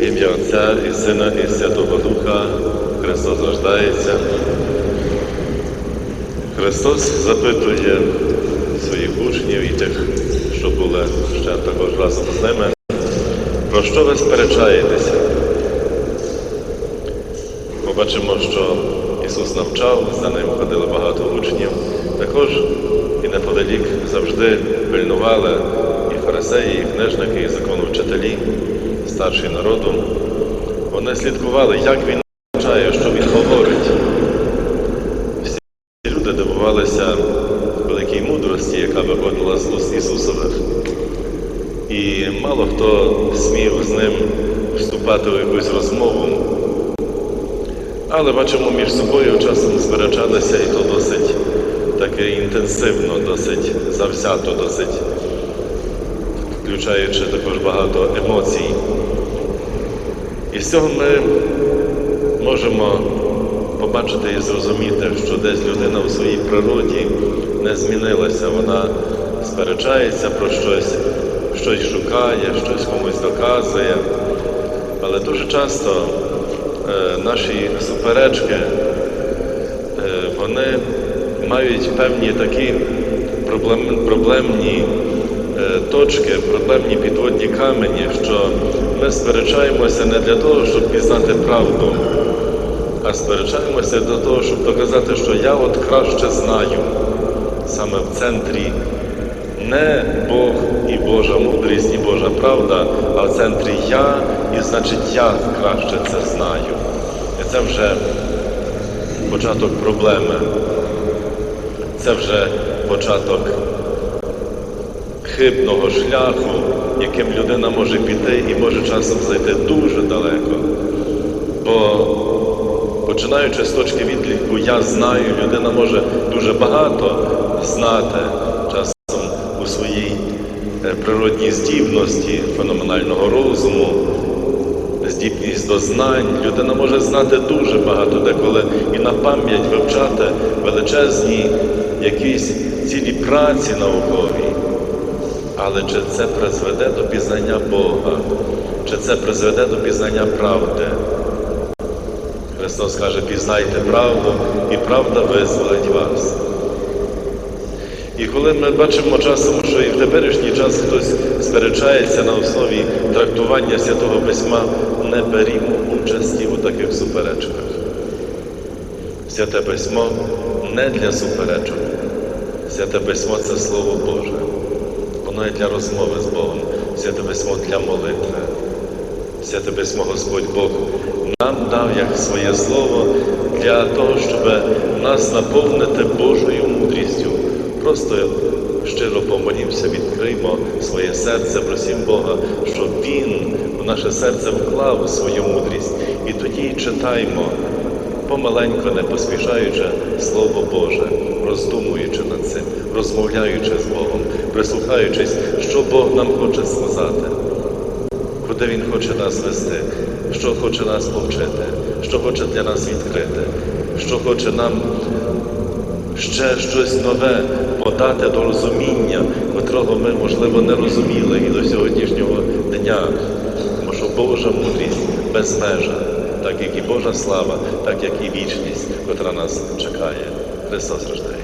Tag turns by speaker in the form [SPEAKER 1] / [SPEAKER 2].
[SPEAKER 1] Ім'я Отця і Сина і Святого Духа Христос рождається. Христос запитує своїх учнів і тих, що були ще також разом з ними, про що ви сперечаєтеся? Побачимо, що Ісус навчав, за ним ходили багато учнів. Також і неподалік завжди пильнували і фарисеї, і книжники, і законовчителі, старші народу. Вони слідкували, як він навчає, що він говорить. Всі люди дивувалися великій мудрості, яка виходила з уст Ісусових. І мало хто смів з ним вступати в якусь розмову. Але бачимо, між собою часом сперечалися, і то досить таке інтенсивно, досить завзято, досить включаючи також багато емоцій. І з цього ми можемо побачити і зрозуміти, що десь людина в своїй природі не змінилася, вона сперечається про щось, щось шукає, щось комусь доказує. Але дуже часто е, наші суперечки, е, вони мають певні такі проблем, проблемні точки, проблемні підводні камені, що ми сперечаємося не для того, щоб пізнати правду, а сперечаємося для того, щоб доказати, що я от краще знаю саме в центрі не Бог і Божа мудрість, і Божа правда, а в центрі я, і значить я краще це знаю. І це вже початок проблеми. Це вже початок хибного шляху, яким людина може піти і може часом зайти дуже далеко. Бо починаючи з точки відліку я знаю, людина може дуже багато знати часом у своїй е, природній здібності, феноменального розуму, здібність до знань. Людина може знати дуже багато деколи і на пам'ять вивчати величезні якісь цілі праці наукові. Але чи це призведе до пізнання Бога? Чи це призведе до пізнання правди? Христос каже, пізнайте правду, і правда визволить вас. І коли ми бачимо часом, що і в теперішній час хтось сперечається на основі трактування Святого Письма, не берімо участі у таких суперечках. Святе Письмо не для суперечок. Святе Письмо це Слово Боже. Воно є для розмови з Богом. Святе Письмо для молитви. Святе Письмо Господь Бог нам дав як своє слово для того, щоб нас наповнити Божою мудрістю. Просто щиро помолімося, відкриймо своє серце, просім Бога, щоб Він в наше серце вклав свою мудрість. І тоді читаймо, помаленько, не поспішаючи Слово Боже, роздумуючи над цим, розмовляючи з Богом, прислухаючись, що Бог нам хоче сказати куди Він хоче нас вести, що хоче нас повчити, що хоче для нас відкрити, що хоче нам ще щось нове подати до розуміння, котрого ми, можливо, не розуміли і до сьогоднішнього дня. Тому що Божа мудрість безмежа, так як і Божа слава, так як і вічність, котра нас чекає. Христос рождає.